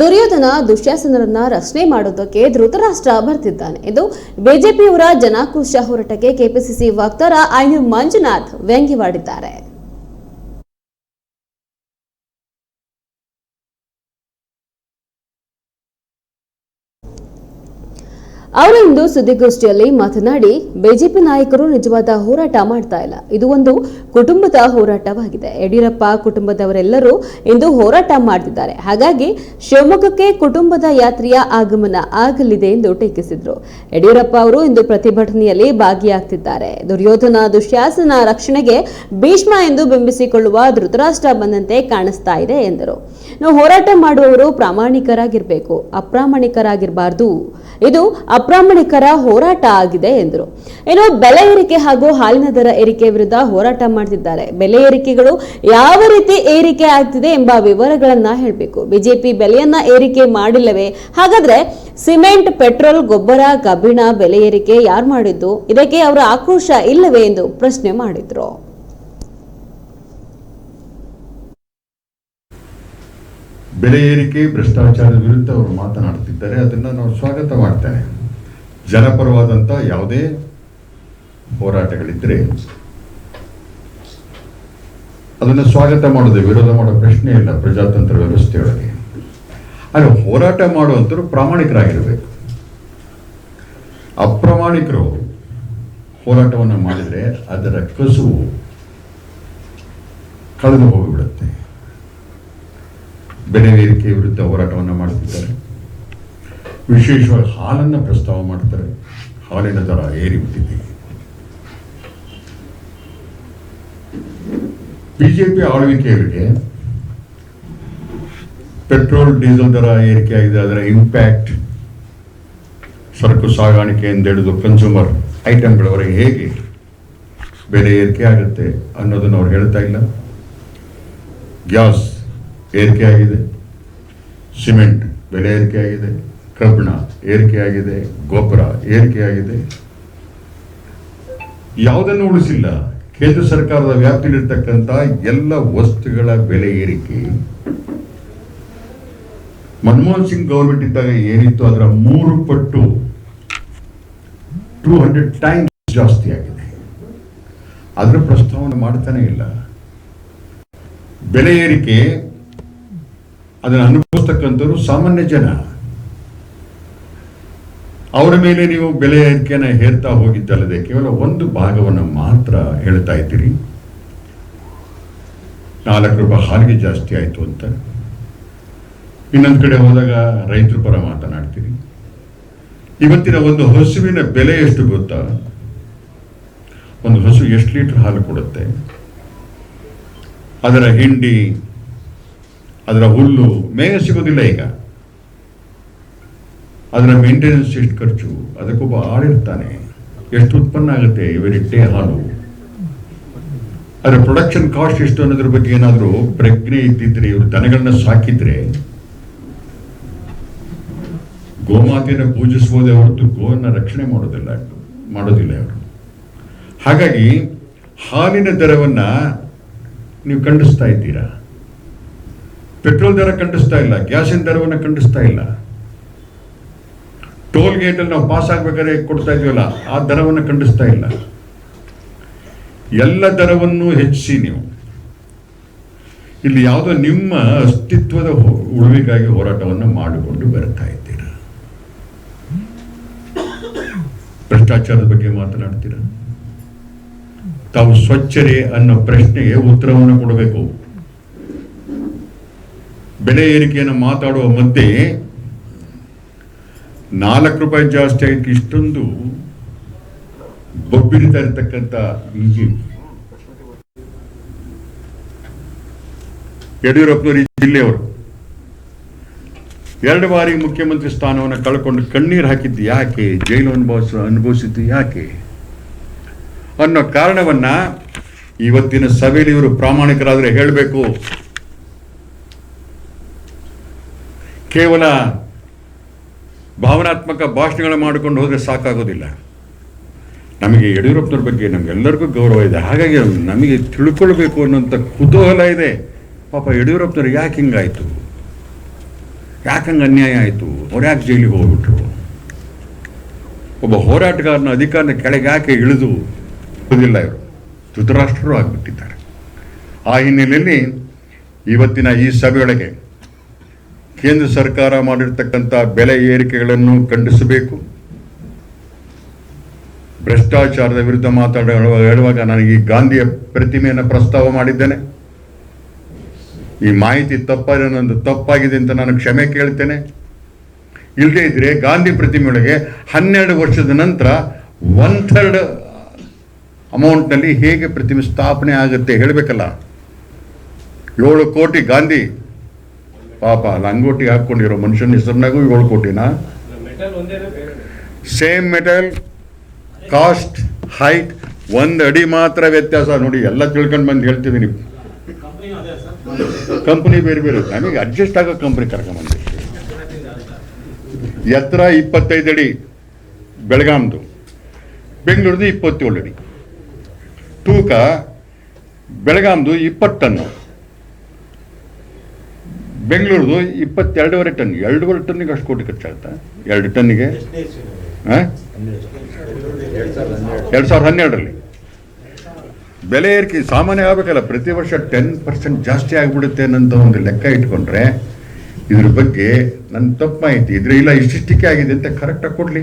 ದುರ್ಯೋಧನ ದುಶ್ಯಾಸನರನ್ನ ರಕ್ಷಣೆ ಮಾಡೋದಕ್ಕೆ ಧೃತರಾಷ್ಟ್ರ ಬರ್ತಿದ್ದಾನೆ. ಇದು ಬಿಜೆಪಿಯವರ ಜನಾಕ್ರೋಶ ಹೋರಾಟಕ್ಕೆ ಕೆಪಿಸಿಸಿ ವಕ್ತಾರ ಐನೂರ್ ಮಂಜುನಾಥ್ ವ್ಯಂಗ್ಯವಾಡಿದ್ದಾರೆ. ಅವರು ಇಂದು ಸುದ್ದಿಗೋಷ್ಠಿಯಲ್ಲಿ ಮಾತನಾಡಿ, ಬಿಜೆಪಿ ನಾಯಕರು ನಿಜವಾದ ಹೋರಾಟ ಮಾಡ್ತಾ ಇಲ್ಲ. ಇದು ಒಂದು ಕುಟುಂಬದ ಹೋರಾಟವಾಗಿದೆ. ಯಡಿಯೂರಪ್ಪ ಕುಟುಂಬದವರೆಲ್ಲರೂ ಇಂದು ಹೋರಾಟ ಮಾಡ್ತಿದ್ದಾರೆ. ಹಾಗಾಗಿ ಶಿವಮೊಗ್ಗಕ್ಕೆ ಕುಟುಂಬದ ಯಾತ್ರೆಯ ಆಗಮನ ಆಗಲಿದೆ ಎಂದು ಟೀಕಿಸಿದರು. ಯಡಿಯೂರಪ್ಪ ಅವರು ಇಂದು ಪ್ರತಿಭಟನೆಯಲ್ಲಿ ಭಾಗಿಯಾಗ್ತಿದ್ದಾರೆ. ದುರ್ಯೋಧನ ದುಶ್ಯಾಸನ ರಕ್ಷಣೆಗೆ ಭೀಷ್ಮ ಎಂದು ಬಿಂಬಿಸಿಕೊಳ್ಳುವ ಧೃತರಾಷ್ಟ್ರ ಬಂದಂತೆ ಕಾಣಿಸ್ತಾ ಇದೆ ಎಂದರು. ನಾವು ಹೋರಾಟ ಮಾಡುವವರು ಪ್ರಾಮಾಣಿಕರಾಗಿರಬೇಕು, ಅಪ್ರಾಮಾಣಿಕರಾಗಿರಬಾರ್ದು. ಇದು ಅಪ್ರಾಮಾಣಿಕರ ಹೋರಾಟ ಆಗಿದೆ ಎಂದರು. ಇನ್ನು ಬೆಲೆ ಏರಿಕೆ ಹಾಗೂ ಹಾಲಿನ ದರ ಏರಿಕೆ ವಿರುದ್ಧ ಹೋರಾಟ ಮಾಡ್ತಿದ್ದಾರೆ. ಬೆಲೆ ಏರಿಕೆಗಳು ಯಾವ ರೀತಿ ಏರಿಕೆ ಆಗ್ತಿದೆ ಎಂಬ ವಿವರಗಳನ್ನ ಹೇಳಬೇಕು. ಬಿಜೆಪಿ ಬೆಲೆಯನ್ನ ಏರಿಕೆ ಮಾಡಿಲ್ಲವೇ? ಹಾಗಾದ್ರೆ ಸಿಮೆಂಟ್, ಪೆಟ್ರೋಲ್, ಗೊಬ್ಬರ, ಕಬ್ಬಿಣ ಬೆಲೆ ಏರಿಕೆ ಯಾರು ಮಾಡಿದ್ದು? ಇದಕ್ಕೆ ಅವರ ಆಕ್ರೋಶ ಇಲ್ಲವೇ ಎಂದು ಪ್ರಶ್ನೆ ಮಾಡಿದ್ರು. ಬೆಲೆ ಏರಿಕೆ, ಭ್ರಷ್ಟಾಚಾರದ ವಿರುದ್ಧ ಅವರು ಮಾತನಾಡುತ್ತಿದ್ದಾರೆ ಅದನ್ನು ನಾವು ಸ್ವಾಗತ ಮಾಡ್ತೇನೆ. ಜನಪರವಾದಂಥ ಯಾವುದೇ ಹೋರಾಟಗಳಿದ್ದರೆ ಅದನ್ನು ಸ್ವಾಗತ ಮಾಡೋದು, ವಿರೋಧ ಮಾಡೋ ಪ್ರಶ್ನೆ ಇಲ್ಲ ಪ್ರಜಾತಂತ್ರ ವ್ಯವಸ್ಥೆಯೊಳಗೆ ಆದರೆ ಹೋರಾಟ ಮಾಡುವಂಥರು ಪ್ರಾಮಾಣಿಕರಾಗಿರಬೇಕು. ಅಪ್ರಾಮಾಣಿಕರು ಹೋರಾಟವನ್ನು ಮಾಡಿದರೆ ಅದರ ಕಸುವು ಕಳೆದು ಹೋಗಿಬಿಡುತ್ತೆ. ಬೆಲೆ ಏರಿಕೆ ವಿರುದ್ಧ ಹೋರಾಟವನ್ನು ಮಾಡುತ್ತಿದ್ದಾರೆ. ವಿಶೇಷವಾಗಿ ಹಾಲನ್ನು ಪ್ರಸ್ತಾವ ಮಾಡ್ತಾರೆ. ಹಾಲಿನ ದರ ಏರಿ ಬಿಟ್ಟಿದೆ. ಬಿಜೆಪಿ ಆಳ್ವಿಕೆಯವರಿಗೆ ಪೆಟ್ರೋಲ್, ಡೀಸೆಲ್ ದರ ಏರಿಕೆ ಆಗಿದೆ. ಅದರ ಇಂಪ್ಯಾಕ್ಟ್ ಸರಕು ಸಾಗಾಣಿಕೆಯಿಂದ ಹಿಡಿದು ಕನ್ಸ್ಯೂಮರ್ ಐಟಮ್ಗಳವರೆಗೆ ಹೇಗೆ ಬೆಲೆ ಏರಿಕೆ ಆಗುತ್ತೆ ಅನ್ನೋದನ್ನು ಅವ್ರು ಹೇಳ್ತಾ ಇಲ್ಲ. ಗ್ಯಾಸ್ ಏರಿಕೆ ಆಗಿದೆ. ಸಿಮೆಂಟ್ ಬೆಲೆ ಏರಿಕೆ ಆಗಿದೆ. ಕಬ್ಬಿಣ ಏರಿಕೆ ಆಗಿದೆ. ಗೊಬ್ಬರ ಏರಿಕೆ ಆಗಿದೆ. ಯಾವುದನ್ನು ಉಳಿಸಿಲ್ಲ. ಕೇಂದ್ರ ಸರ್ಕಾರದ ವ್ಯಾಪ್ತಿಯಲ್ಲಿರ್ತಕ್ಕಂಥ ಎಲ್ಲ ವಸ್ತುಗಳ ಬೆಲೆ ಏರಿಕೆ. ಮನಮೋಹನ್ ಸಿಂಗ್ ಗೌರ್ಮೆಂಟ್ ಇದ್ದಾಗ ಏನಿತ್ತು? ಅದರ ಮೂರು ಪಟ್ಟು ಟೂ ಹಂಡ್ರೆಡ್ ಟೈಮ್ಸ್ ಜಾಸ್ತಿ ಆಗಿದೆ. ಅದರ ಪ್ರಸ್ತಾವನೆ ಮಾಡ್ತಾನೆ ಇಲ್ಲ. ಬೆಲೆ ಏರಿಕೆ ಅದನ್ನು ಅನುಭವಿಸ್ತಕ್ಕಂಥವ್ರು ಸಾಮಾನ್ಯ ಜನ. ಅವರ ಮೇಲೆ ನೀವು ಬೆಲೆ ಏರಿಕೆಯನ್ನು ಹೇರ್ತಾ ಹೋಗಿದ್ದಲ್ಲದೆ ಕೇವಲ ಒಂದು ಭಾಗವನ್ನು ಮಾತ್ರ ಹೇಳ್ತಾ ಇದ್ದೀರಿ. ನಾಲ್ಕು ರೂಪಾಯಿ ಹಾಲಿಗೆ ಜಾಸ್ತಿ ಆಯಿತು ಅಂತ. ಇನ್ನೊಂದು ಕಡೆ ಹೋದಾಗ ರೈತರು ಪರ ಮಾತನಾಡ್ತೀರಿ. ಇವತ್ತಿನ ಒಂದು ಹಸುವಿನ ಬೆಲೆ ಎಷ್ಟು ಗೊತ್ತಾ? ಒಂದು ಹಸು ಎಷ್ಟು ಲೀಟರ್ ಹಾಲು ಕೊಡುತ್ತೆ? ಅದರ ಹಿಂಡಿ ಅದರ ಹುಲ್ಲು ಮೇಯ ಸಿಗೋದಿಲ್ಲ ಈಗ. ಅದರ ಮೇಂಟೆನೆನ್ಸ್ ಎಷ್ಟು ಖರ್ಚು? ಅದಕ್ಕೊಬ್ಬ ಆಳಿರ್ತಾನೆ ಎಷ್ಟು ಉತ್ಪನ್ನ ಆಗುತ್ತೆ? ಇವರಿಟ್ಟೆ ಹಾಲು. ಅದರ ಪ್ರೊಡಕ್ಷನ್ ಕಾಸ್ಟ್ ಎಷ್ಟು ಅನ್ನೋದ್ರ ಬಗ್ಗೆ ಏನಾದರೂ ಪ್ರಜ್ಞೆ ಇದ್ದಿದ್ರೆ, ಇವರು ದನಗಳನ್ನ ಸಾಕಿದ್ರೆ, ಗೋಮಾತೆಯನ್ನು ಪೂಜಿಸುವುದೇ ಹೊರತು ಗೋವನ್ನು ರಕ್ಷಣೆ ಮಾಡೋದಿಲ್ಲ ಮಾಡೋದಿಲ್ಲ ಅವರು ಹಾಗಾಗಿ ಹಾಲಿನ ದರವನ್ನು ನೀವು ಖಂಡಿಸ್ತಾ ಇದ್ದೀರಾ? ಪೆಟ್ರೋಲ್ ದರ ಖಂಡಿಸ್ತಾ ಇಲ್ಲ, ಗ್ಯಾಸಿನ ದರವನ್ನು ಖಂಡಿಸ್ತಾ ಇಲ್ಲ. ಟೋಲ್ ಗೇಟಲ್ಲಿ ನಾವು ಪಾಸ್ ಆಗ್ಬೇಕಾದ್ರೆ ಕೊಡ್ತಾ ಇದೀವಲ್ಲ, ಆ ದರವನ್ನು ಖಂಡಿಸ್ತಾ ಇಲ್ಲ. ಎಲ್ಲ ದರವನ್ನು ಹೆಚ್ಚಿಸಿ ನೀವು. ಇಲ್ಲಿ ಯಾವುದೋ ನಿಮ್ಮ ಅಸ್ತಿತ್ವದ ಉಳಿವಿಗಾಗಿ ಹೋರಾಟವನ್ನು ಮಾಡಿಕೊಂಡು ಬರ್ತಾ ಇದ್ದೀರಾ? ಭ್ರಷ್ಟಾಚಾರದ ಬಗ್ಗೆ ಮಾತನಾಡ್ತೀರ? ತಾವು ಸ್ವಚ್ಛರೇ ಅನ್ನೋ ಪ್ರಶ್ನೆಗೆ ಉತ್ತರವನ್ನು ಕೊಡಬೇಕು. ಬೆಲೆ ಏರಿಕೆಯನ್ನು ಮಾತಾಡುವ ಮಧ್ಯೆ ನಾಲ್ಕು ರೂಪಾಯಿ ಜಾಸ್ತಿ ಆಗಿ ಇಷ್ಟೊಂದು ಬೊಬ್ಬಿಳಿತಾ ಇರತಕ್ಕಂಥ ಈ ಯಡಿಯೂರಪ್ಪನವರು ಜಿಲ್ಲೆಯವರು ಎರಡು ಬಾರಿ ಮುಖ್ಯಮಂತ್ರಿ ಸ್ಥಾನವನ್ನು ಕಳ್ಕೊಂಡು ಕಣ್ಣೀರು ಹಾಕಿದ್ದು ಯಾಕೆ? ಜೈಲು ಅನುಭವಿಸ, ಅನುಭವಿಸಿದ್ದು ಯಾಕೆ? ಅನ್ನೋ ಕಾರಣವನ್ನ ಇವತ್ತಿನ ಸಭೆಯಲ್ಲಿ ಇವರು ಪ್ರಾಮಾಣಿಕರಾದರೆ ಹೇಳಬೇಕು. ಕೇವಲ ಭಾವನಾತ್ಮಕ ಭಾಷಣಗಳು ಮಾಡಿಕೊಂಡು ಹೋದರೆ ಸಾಕಾಗೋದಿಲ್ಲ. ನಮಗೆ ಯಡಿಯೂರಪ್ಪನವ್ರ ಬಗ್ಗೆ ನಮಗೆಲ್ಲರಿಗೂ ಗೌರವ ಇದೆ. ಹಾಗಾಗಿ ನಮಗೆ ತಿಳ್ಕೊಳ್ಬೇಕು ಅನ್ನೋಂಥ ಕುತೂಹಲ ಇದೆ. ಪಾಪ ಯಡಿಯೂರಪ್ಪನವ್ರು ಯಾಕೆ ಹಿಂಗಾಯಿತು? ಹಂಗೆ ಅನ್ಯಾಯ ಆಯಿತು? ಅವ್ರು ಯಾಕೆ ಜೈಲಿಗೆ ಹೋಗ್ಬಿಟ್ರು? ಒಬ್ಬ ಹೋರಾಟಗಾರನ ಅಧಿಕಾರನ ಕೆಳಗೆ ಯಾಕೆ ಇಳಿದು ಹೋದಿಲ್ಲ ಇವರು? ಧೃತರಾಷ್ಟ್ರರು ಆಗಿಬಿಟ್ಟಿದ್ದಾರೆ. ಆ ಹಿನ್ನೆಲೆಯಲ್ಲಿ ಇವತ್ತಿನ ಈ ಸಭೆಯೊಳಗೆ ಕೇಂದ್ರ ಸರ್ಕಾರ ಮಾಡಿರ್ತಕ್ಕಂಥ ಬೆಲೆ ಏರಿಕೆಗಳನ್ನು ಖಂಡಿಸಬೇಕು. ಭ್ರಷ್ಟಾಚಾರದ ವಿರುದ್ಧ ಮಾತಾಡುವ ಹೇಳುವಾಗ ನಾನು ಈ ಗಾಂಧಿಯ ಪ್ರತಿಮೆಯನ್ನು ಪ್ರಸ್ತಾವ ಮಾಡಿದ್ದೇನೆ. ಈ ಮಾಹಿತಿ ತಪ್ಪಾದ ನಂದು ತಪ್ಪಾಗಿದೆ ಅಂತ ನಾನು ಕ್ಷಮೆ ಕೇಳ್ತೇನೆ. ಇಲ್ಲದೇ ಇದ್ರೆ ಗಾಂಧಿ ಪ್ರತಿಮೆಯೊಳಗೆ ಹನ್ನೆರಡು ವರ್ಷದ ನಂತರ ಒನ್ ಥರ್ಡ್ ಅಮೌಂಟ್ನಲ್ಲಿ ಹೇಗೆ ಪ್ರತಿಮೆ ಸ್ಥಾಪನೆ ಆಗುತ್ತೆ ಹೇಳಬೇಕಲ್ಲ? ಏಳು ಕೋಟಿ ಗಾಂಧಿ ಪಾಪ ಲಂಗೋಟಿ ಹಾಕ್ಕೊಂಡಿರೋ ಮನುಷ್ಯನ ಹೆಸರಿನಾಗೂ ಏಳು ಕೋಟಿನಾ? ಸೇಮ್ ಮೆಟಲ್ ಕಾಸ್ಟ್ ಹೈಟ್ ಒಂದು ಅಡಿ ಮಾತ್ರ ವ್ಯತ್ಯಾಸ. ನೋಡಿ, ಎಲ್ಲ ತಿಳ್ಕೊಂಡು ಬಂದು ಹೇಳ್ತಿದ್ದೀನಿ ಕಂಪ್ನಿ ಬೇರೆ ಬೇರೆ. ನಮಗೆ ಅಡ್ಜಸ್ಟ್ ಆಗೋ ಕಂಪ್ನಿ ಕರ್ಕೊಂಬಂದು ಎತ್ತರ ಇಪ್ಪತ್ತೈದು ಅಡಿ ಬೆಳಗಾಮ್ದು. ಬೆಂಗಳೂರದು ಇಪ್ಪತ್ತೇಳು ಅಡಿ. ತೂಕ ಬೆಳಗಾಮ್ದು ಇಪ್ಪತ್ತು ಟನ್ನು. ಬೆಂಗಳೂರ್ದು ಇಪ್ಪತ್ತೆರಡೂವರೆ ಟನ್, ಎರಡೂವರೆ ಟನ್ನಿಗೆ ಅಷ್ಟು ಕೋಟಿ ಖರ್ಚಾಗುತ್ತೆ? ಎರಡು ಟನ್ನಿಗೆ? ಹಾಂ? ಎರಡು ಸಾವಿರದ ಹನ್ನೆರಡರಲ್ಲಿ. ಬೆಲೆ ಏರಿಕೆ ಸಾಮಾನ್ಯ ಆಗಬೇಕಲ್ಲ, ಪ್ರತಿ ವರ್ಷ ಟೆನ್ ಪರ್ಸೆಂಟ್ ಜಾಸ್ತಿ ಆಗಿಬಿಡುತ್ತೆ ಅನ್ನೋಂಥ ಒಂದು ಲೆಕ್ಕ ಇಟ್ಕೊಂಡ್ರೆ ಇದ್ರ ಬಗ್ಗೆ ನನ್ನ ತಪ್ಪು ಮಾಹಿತಿ ಇದ್ರೆ ಇಲ್ಲ, ಇಷ್ಟಿಷ್ಟಕ್ಕೆ ಆಗಿದೆ ಅಂತ ಕರೆಕ್ಟಾಗಿ ಕೊಡಲಿ.